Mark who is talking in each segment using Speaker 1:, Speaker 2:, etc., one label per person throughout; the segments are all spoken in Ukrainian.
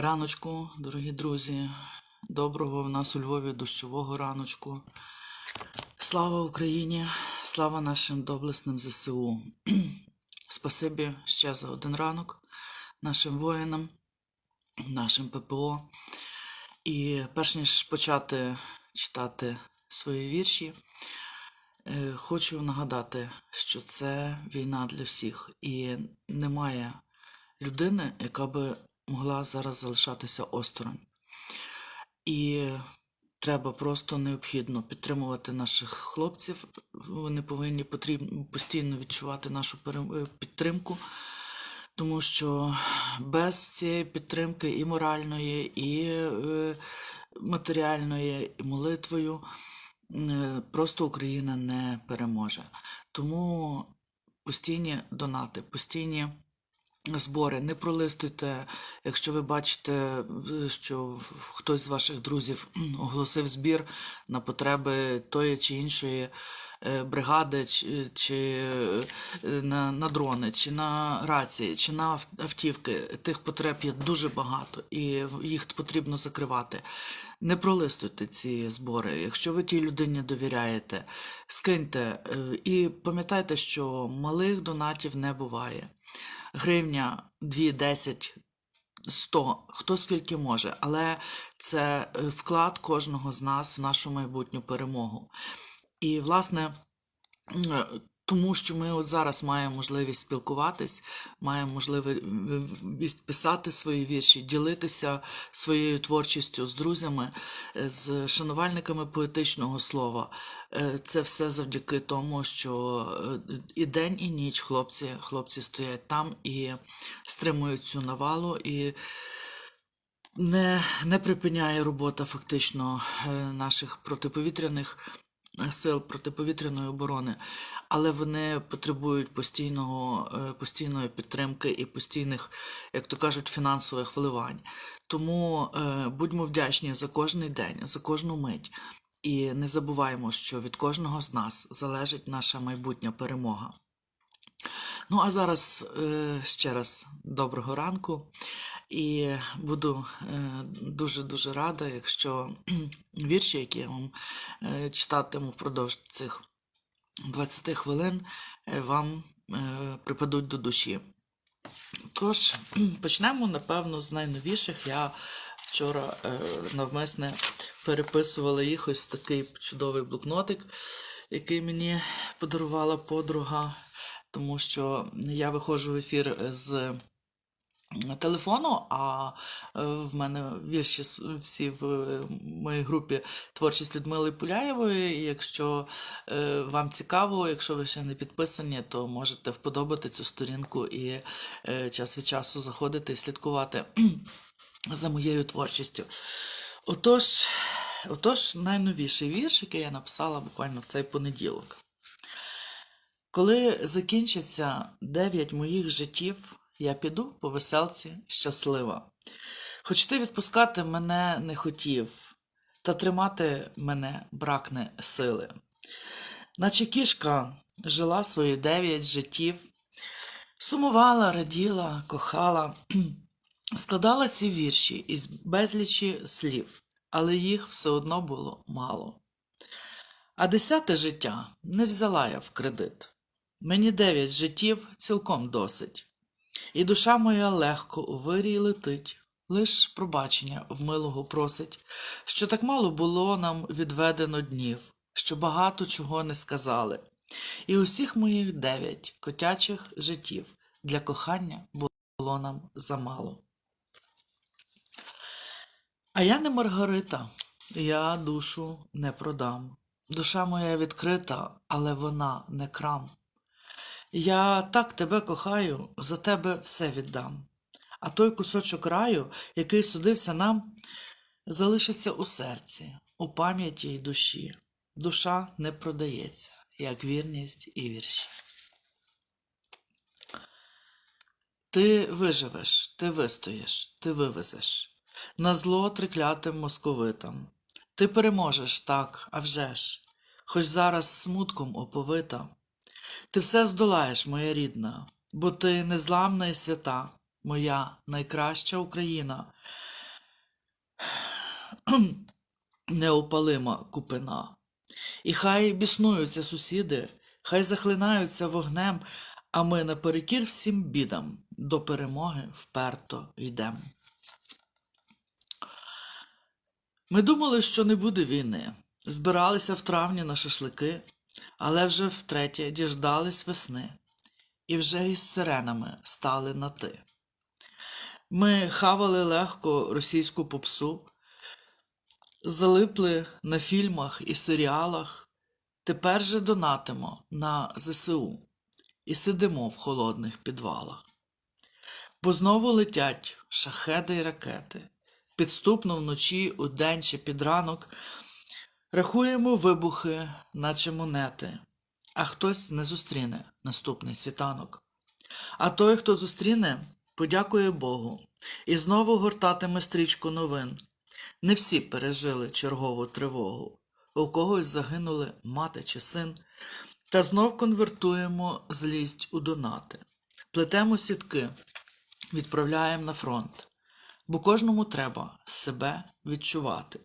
Speaker 1: Раночку, дорогі друзі, доброго в нас у Львові дощового раночку. Слава Україні, слава нашим доблесним ЗСУ. Спасибі ще за один ранок нашим воїнам, нашим ППО. І перш ніж почати читати свої вірші, е, хочу нагадати, що це війна для всіх, і немає людини, яка би могла зараз залишатися осторонь. І треба просто необхідно підтримувати наших хлопців. Вони повинні потрібно постійно відчувати нашу е, підтримку, тому що без цієї підтримки і моральної, і е, матеріальної, і молитвою е, просто Україна не переможе. Тому постійні донати, постійні збори. Не пролистуйте, якщо ви бачите, що хтось з ваших друзів оголосив збір на потреби тої чи іншої е, бригади, чи, чи е, на, на дрони, чи на рації, чи на автівки. Тих потреб є дуже багато, і їх потрібно закривати. Не пролистуйте ці збори. Якщо ви тій людині довіряєте, скиньте. е, І пам'ятайте, що малих донатів не буває гривня, 2, 10, 100, хто скільки може, але це е, вклад кожного з нас в нашу майбутню перемогу. І, власне, е, тому що ми от зараз маємо можливість спілкуватись, маємо можливість писати свої вірші, ділитися своєю творчістю з друзями, е, з шанувальниками поетичного слова. Е, Це все завдяки тому, що е, і день, і ніч хлопці, хлопці стоять там і стримують цю навалу. І не, не припиняє робота фактично е, наших протиповітряних е, сил протиповітряної оборони, але вони потребують постійного, е, постійної підтримки і постійних, як то кажуть, фінансових вливань. Тому е, будьмо вдячні за кожний день, за кожну мить. І не забуваємо, що від кожного з нас залежить наша майбутня перемога. Ну, а зараз е, ще раз доброго ранку. І буду дуже-дуже рада, якщо вірші, які я вам читатиму впродовж цих 20 хвилин, е, вам е, припадуть до душі. Тож, почнемо, напевно, з найновіших. Я вчора е, навмисне переписувала їх ось такий чудовий блокнотик, який мені подарувала подруга, тому що я виходжу в ефір з телефону, а е, в мене вірші всі в е, моїй групі Творчість Людмили Пуляєвої. І Якщо е, вам цікаво, якщо ви ще не підписані, то можете вподобати цю сторінку і час від часу заходити і слідкувати за моєю творчістю. Отож, отож, найновіший вірш, який я написала буквально в цей понеділок. Коли закінчиться дев'ять моїх життів, я піду по веселці щаслива. Хоч ти відпускати мене не хотів, та тримати мене бракне сили. Наче кішка жила свої дев'ять життів, сумувала, раділа, кохала, складала ці вірші із безлічі слів, але їх все одно було мало. А десяте життя не взяла я в кредит. Мені дев'ять життів цілком досить. І душа моя легко у вирій летить, лиш пробачення в милого просить, що так мало було нам відведено днів, що багато чого не сказали. І усіх моїх дев'ять котячих життів для кохання було нам замало. А я не Маргарита, я душу не продам. Душа моя відкрита, але вона не крам. Я так тебе кохаю, за тебе все віддам. А той кусочок раю, який судився нам, залишиться у серці, у пам'яті й душі. Душа не продається, як вірність і вірші. Ти виживеш, ти вистоїш, ти вивезеш. На зло триклятим московитам. Ти переможеш так, а вже ж, хоч зараз смутком оповита. Ти все здолаєш, моя рідна, бо ти незламна і свята, моя найкраща Україна, неопалима купина. І хай біснуються сусіди, хай захлинаються вогнем, а ми наперекір всім бідам до перемоги вперто йдем. Ми думали, що не буде війни. Збиралися в травні на шашлики, але вже втретє діждались весни, і вже із сиренами стали на ти. Ми хавали легко російську попсу, залипли на фільмах і серіалах, тепер же донатимо на ЗСУ і сидимо в холодних підвалах. Бо знову летять шахеди й ракети. Підступно вночі, удень чи під ранок рахуємо вибухи, наче монети, а хтось не зустріне наступний світанок. А той, хто зустріне, подякує Богу і знову гортатиме стрічку новин. Не всі пережили чергову тривогу, у когось загинули мати чи син, та знов конвертуємо злість у донати, плетемо сітки, відправляємо на фронт, бо кожному треба себе відчувати,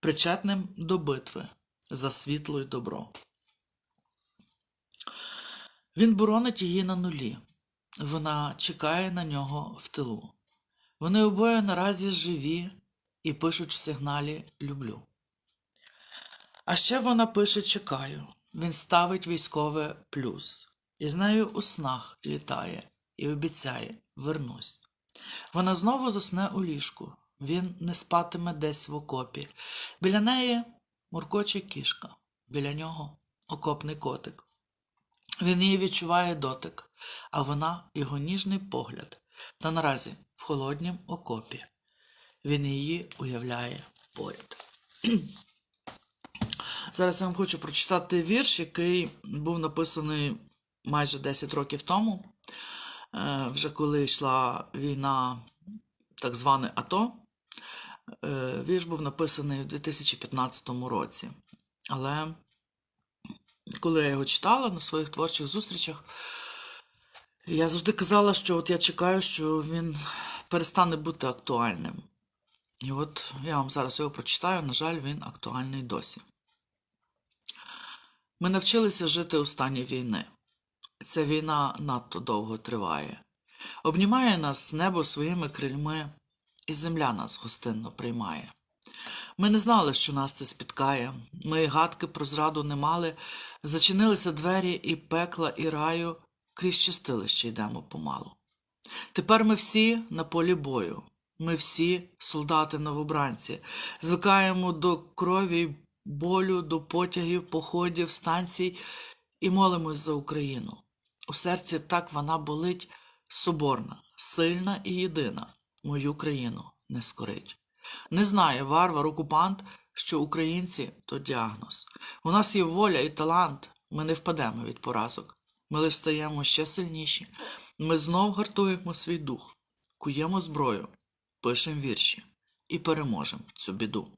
Speaker 1: причетним до битви за світло й добро. Він боронить її на нулі, вона чекає на нього в тилу. Вони обоє наразі живі і пишуть в сигналі Люблю. А ще вона пише Чекаю. Він ставить військове плюс. І з нею у снах літає і обіцяє Вернусь. Вона знову засне у ліжку. Він не спатиме десь в окопі. Біля неї муркоче кішка, біля нього окопний котик. Він її відчуває дотик, а вона його ніжний погляд. Та наразі в холоднім окопі. Він її уявляє поряд. Зараз я вам хочу прочитати вірш, який був написаний майже 10 років тому, Е, вже коли йшла війна, так зване АТО. Е, Вірш був написаний у 2015 році. Але коли я його читала на своїх творчих зустрічах, я завжди казала, що от я чекаю, що він перестане бути актуальним. І от я вам зараз його прочитаю, на жаль, він актуальний досі. Ми навчилися жити у стані війни. Ця війна надто довго триває. Обнімає нас небо своїми крильми, і земля нас гостинно приймає. Ми не знали, що нас це спіткає. Ми гадки про зраду не мали, зачинилися двері і пекла, і раю, крізь чистилище йдемо помалу. Тепер ми всі на полі бою, ми всі солдати новобранці, звикаємо до крові болю, до потягів, походів, станцій і молимось за Україну. У серці так вона болить соборна, сильна і єдина. Мою країну не скорить. Не знає варвар, окупант, що українці то діагноз. У нас є воля і талант, ми не впадемо від поразок. Ми лиш стаємо ще сильніші. Ми знов гартуємо свій дух, куємо зброю, пишемо вірші і переможемо цю біду.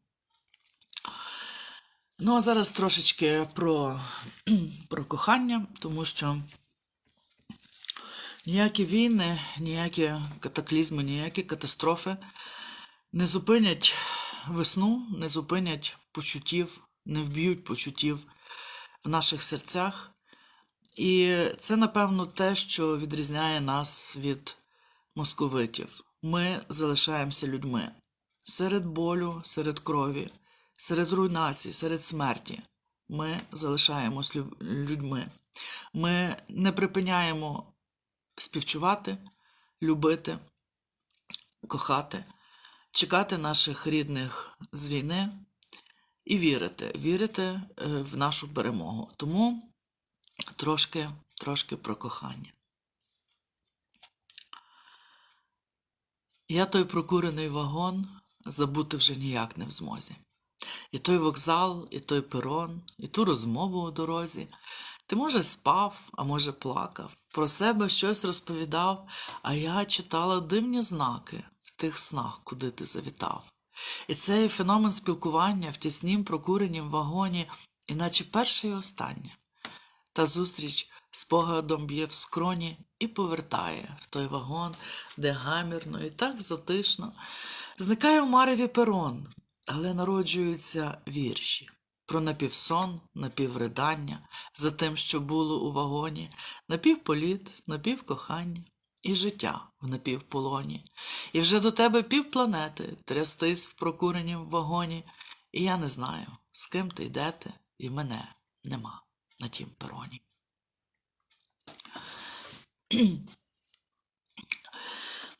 Speaker 1: Ну, а зараз трошечки про, про кохання, тому що ніякі війни, ніякі катаклізми, ніякі катастрофи не зупинять весну, не зупинять почуттів, не вб'ють почуттів в наших серцях. І це, напевно, те, що відрізняє нас від московитів. Ми залишаємося людьми серед болю, серед крові, серед руйнації, серед смерті. Ми залишаємось людьми. Ми не припиняємо співчувати, любити, кохати, чекати наших рідних з війни і вірити, вірити е, в нашу перемогу. Тому трошки, трошки про кохання. Я той прокурений вагон забути вже ніяк не в змозі. І той вокзал, і той перон, і ту розмову у дорозі. Ти, може, спав, а може, плакав, про себе щось розповідав, а я читала дивні знаки в тих снах, куди ти завітав. І цей феномен спілкування в тіснім прокуренім вагоні, іначе перше і останнє. Та зустріч спогадом б'є в скроні і повертає в той вагон, де гамірно і так затишно. Зникає у мареві перон, але народжуються вірші про напівсон, напівридання, за тим, що було у вагоні, напівполіт, напівкохання і життя в напівполоні. І вже до тебе півпланети трястись в прокуренім вагоні, і я не знаю, з ким ти йдете, і мене нема на тім пероні.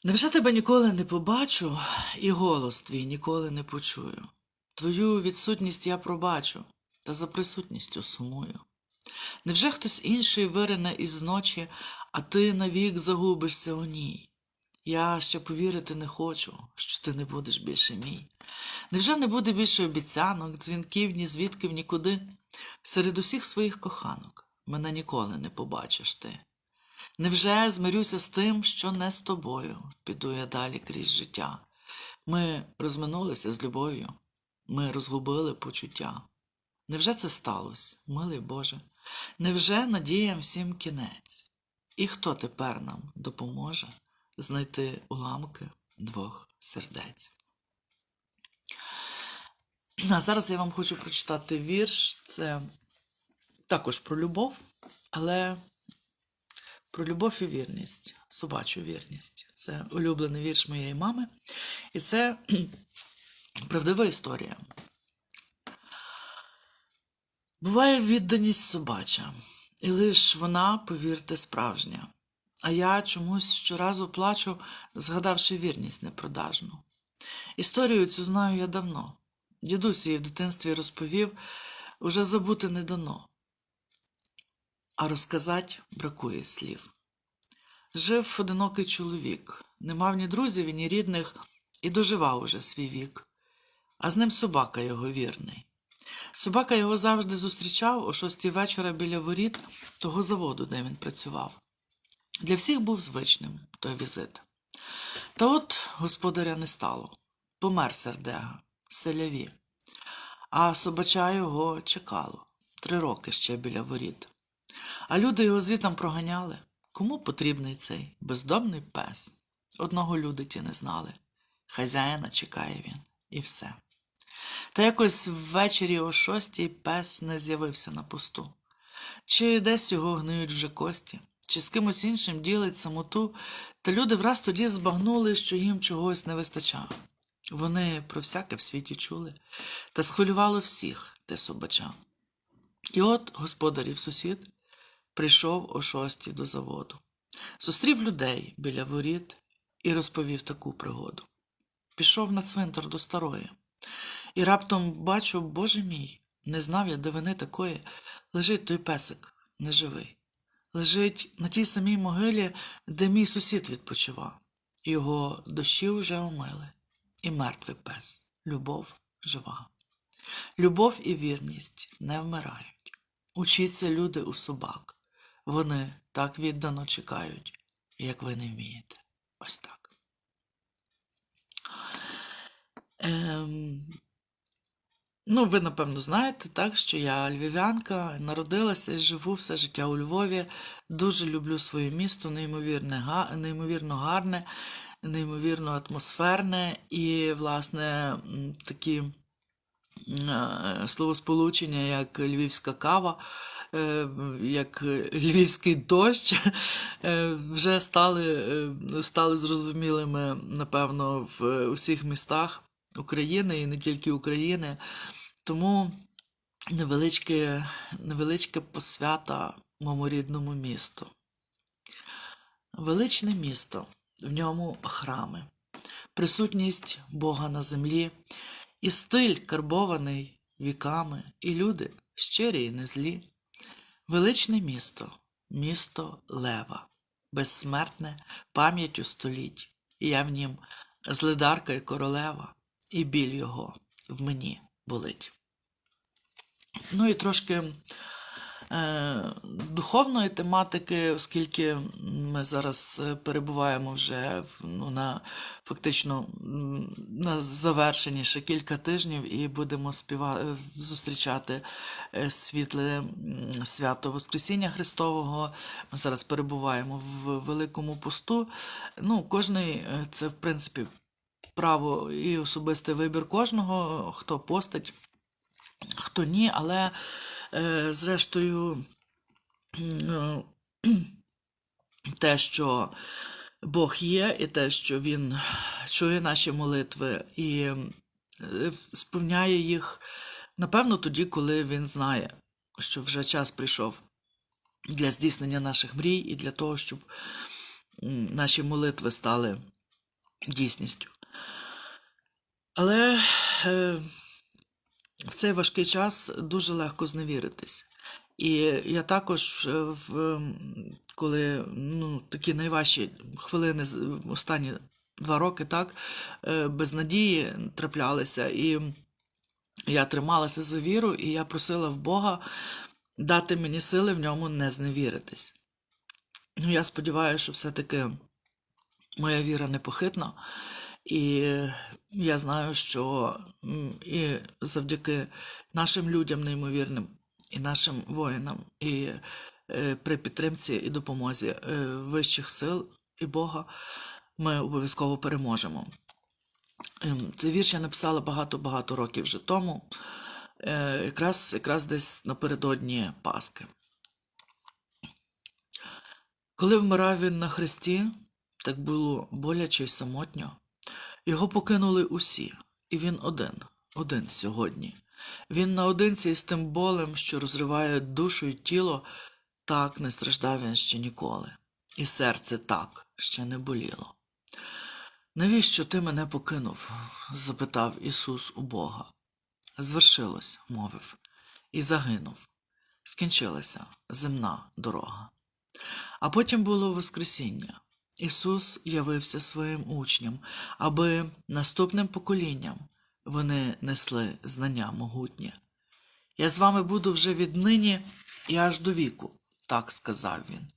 Speaker 1: Невже тебе ніколи не побачу, і голос твій ніколи не почую? Твою відсутність я пробачу, та за присутністю сумую. Невже хтось інший вирине із ночі, а ти навік загубишся у ній? Я ще повірити не хочу, що ти не будеш більше мій. Невже не буде більше обіцянок, дзвінків, ні звідків, нікуди? Серед усіх своїх коханок мене ніколи не побачиш ти. Невже змирюся з тим, що не з тобою піду я далі крізь життя? Ми розминулися з любов'ю, ми розгубили почуття. Невже це сталося, милий Боже? Невже надіям всім кінець? І хто тепер нам допоможе знайти уламки двох сердець? А зараз я вам хочу прочитати вірш. Це також про любов, але про любов і вірність, собачу вірність. Це улюблений вірш моєї мами. І це правдива історія. Буває відданість собача, і лиш вона, повірте, справжня. А я чомусь щоразу плачу, згадавши вірність непродажну. Історію цю знаю я давно. Дідусь її в дитинстві розповів, уже забути не дано, а розказати бракує слів. Жив одинокий чоловік, не мав ні друзів, ні рідних, і доживав уже свій вік, а з ним собака його вірний. Собака його завжди зустрічав о шостій вечора біля воріт того заводу, де він працював. Для всіх був звичним той візит. Та от господаря не стало, помер сердега, селяві, а собача його чекало три роки ще біля воріт. А люди його звітом проганяли. Кому потрібний цей бездомний пес? Одного люди ті не знали. Хазяїна чекає він, і все. Та якось ввечері о шостій пес не з'явився на пусту. Чи десь його гниють вже кості, чи з кимось іншим ділить самоту, та люди враз тоді збагнули, що їм чогось не вистачало. Вони про всяке в світі чули, та схвилювало всіх те собача. І от господарів сусід прийшов о шостій до заводу, зустрів людей біля воріт і розповів таку пригоду. Пішов на цвинтар до старої. І раптом бачу, боже мій, не знав я дивини такої, лежить той песик неживий. Лежить на тій самій могилі, де мій сусід відпочивав. Його дощі вже омили. І мертвий пес, любов жива. Любов і вірність не вмирають. Учіться люди у собак. Вони так віддано чекають, як ви не вмієте. Ось так. Ем, Ну, ви, напевно, знаєте, так, що я львів'янка, народилася і живу все життя у Львові. Дуже люблю своє місто, неймовірне, неймовірно гарне, неймовірно атмосферне і, власне, такі е, словосполучення, як львівська кава, е, як львівський дощ, е, вже стали, стали зрозумілими, напевно, в усіх містах України і не тільки України. Тому невеличке, невеличке посвята моєму рідному місту. Величне місто, в ньому храми, присутність Бога на землі, і стиль карбований віками, і люди щирі і не злі. Величне місто, місто Лева, безсмертне пам'яттю століть, і я в нім злидарка і королева, і біль його в мені болить. Ну і трошки е, духовної тематики, оскільки ми зараз е, перебуваємо вже ну, на фактично на завершенні ще кілька тижнів і будемо співа... е, зустрічати е, світле свято Воскресіння Христового. Ми зараз перебуваємо в Великому посту. Ну, кожний це, в принципі, право і особистий вибір кожного, хто постить, хто ні, але е, зрештою е, те, що Бог є, і те, що Він чує наші молитви і е, сповняє їх, напевно, тоді, коли Він знає, що вже час прийшов для здійснення наших мрій і для того, щоб наші молитви стали дійсністю. Але е, в цей важкий час дуже легко зневіритись. І я також, е, в, коли ну, такі найважчі хвилини, останні два роки, так, е, без надії траплялися, і я трималася за віру, і я просила в Бога дати мені сили в ньому не зневіритись. Ну, я сподіваюся, що все-таки моя віра непохитна, і я знаю, що і завдяки нашим людям неймовірним, і нашим воїнам, і е, при підтримці і допомозі е, вищих сил і Бога ми обов'язково переможемо. Ем, Цей вірш я написала багато-багато років вже тому, е, якраз, якраз десь напередодні Пасхи. Коли вмирав він на хресті, так було боляче й самотньо. Його покинули усі, і він один, один сьогодні. Він наодинці з тим болем, що розриває душу й тіло, так не страждав він ще ніколи, і серце так ще не боліло. Навіщо ти мене покинув? запитав Ісус у Бога. Звершилось, мовив, і загинув. Скінчилася земна дорога. А потім було Воскресіння. Ісус явився своїм учням, аби наступним поколінням вони несли знання могутнє. Я з вами буду вже віднині і аж до віку, так сказав він.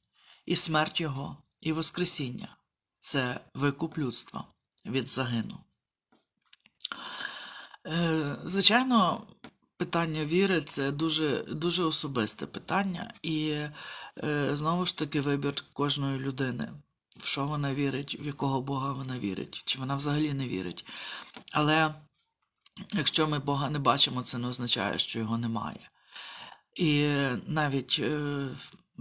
Speaker 1: І смерть Його, і Воскресіння це викуп людства від загину. Е, Звичайно, питання віри це дуже, дуже особисте питання, і е, знову ж таки вибір кожної людини, в що вона вірить, в якого Бога вона вірить, чи вона взагалі не вірить. Але якщо ми Бога не бачимо, це не означає, що його немає. І навіть е,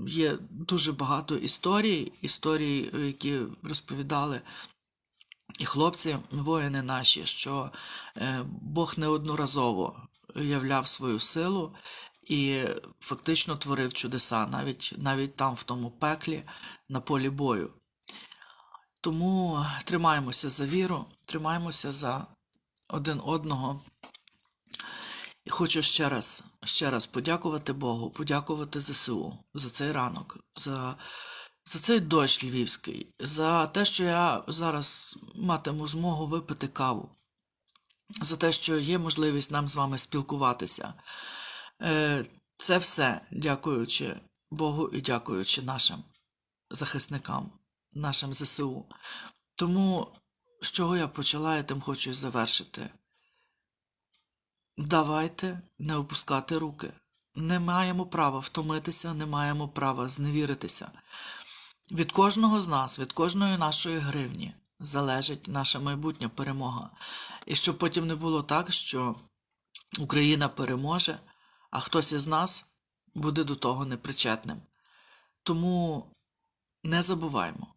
Speaker 1: є дуже багато історій, історій, які розповідали і хлопці, воїни наші, що е, Бог неодноразово являв свою силу і фактично творив чудеса, навіть, навіть там, в тому пеклі, на полі бою. Тому тримаємося за віру, тримаємося за один одного. І хочу ще раз, ще раз подякувати Богу, подякувати ЗСУ за цей ранок, за, за цей дощ львівський, за те, що я зараз матиму змогу випити каву, за те, що є можливість нам з вами спілкуватися. Е, Це все дякуючи Богу і дякуючи нашим захисникам, нашим ЗСУ. Тому, з чого я почала, я тим хочу завершити. Давайте не опускати руки. Не маємо права втомитися, не маємо права зневіритися. Від кожного з нас, від кожної нашої гривні залежить наша майбутня перемога. І щоб потім не було так, що Україна переможе, а хтось із нас буде до того непричетним. Тому не забуваймо,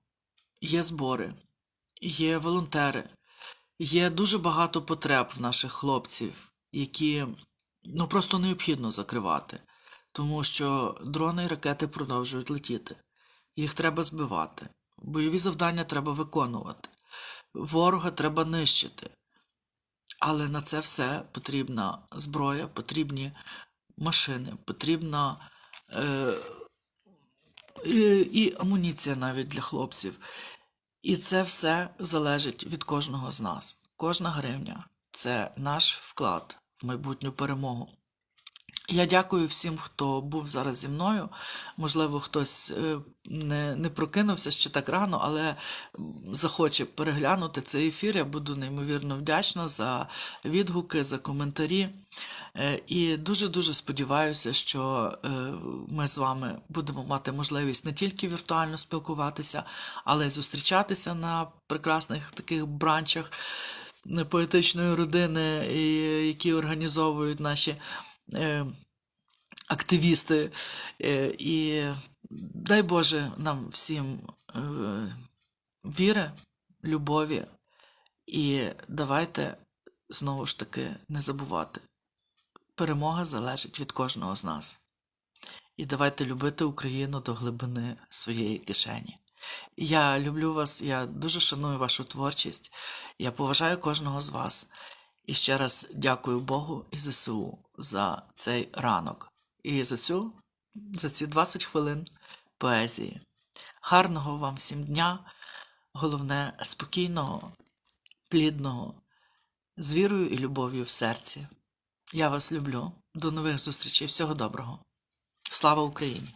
Speaker 1: є збори, є волонтери, є дуже багато потреб в наших хлопців, які ну, просто необхідно закривати, тому що дрони і ракети продовжують летіти. Їх треба збивати, бойові завдання треба виконувати, ворога треба нищити. Але на це все потрібна зброя, потрібні машини, потрібна е, і, і амуніція навіть для хлопців. І це все залежить від кожного з нас. Кожна гривня це наш вклад в майбутню перемогу. Я дякую всім, хто був зараз зі мною. Можливо, хтось е, не, не прокинувся ще так рано, але захоче переглянути цей ефір. Я буду неймовірно вдячна за відгуки, за коментарі. Е, І дуже-дуже сподіваюся, що е, ми з вами будемо мати можливість не тільки віртуально спілкуватися, але й зустрічатися на прекрасних таких бранчах поетичної родини, які організовують наші активісти. Е, І дай Боже нам всім е, віри, любові, і давайте знову ж таки не забувати. Перемога залежить від кожного з нас. І давайте любити Україну до глибини своєї кишені. Я люблю вас, я дуже шаную вашу творчість. Я поважаю кожного з вас. І ще раз дякую Богу і ЗСУ за цей ранок і за цю, за ці 20 хвилин поезії. Гарного вам всім дня, головне, спокійного, плідного, з вірою і любов'ю в серці. Я вас люблю. До нових зустрічей. Всього доброго. Слава Україні!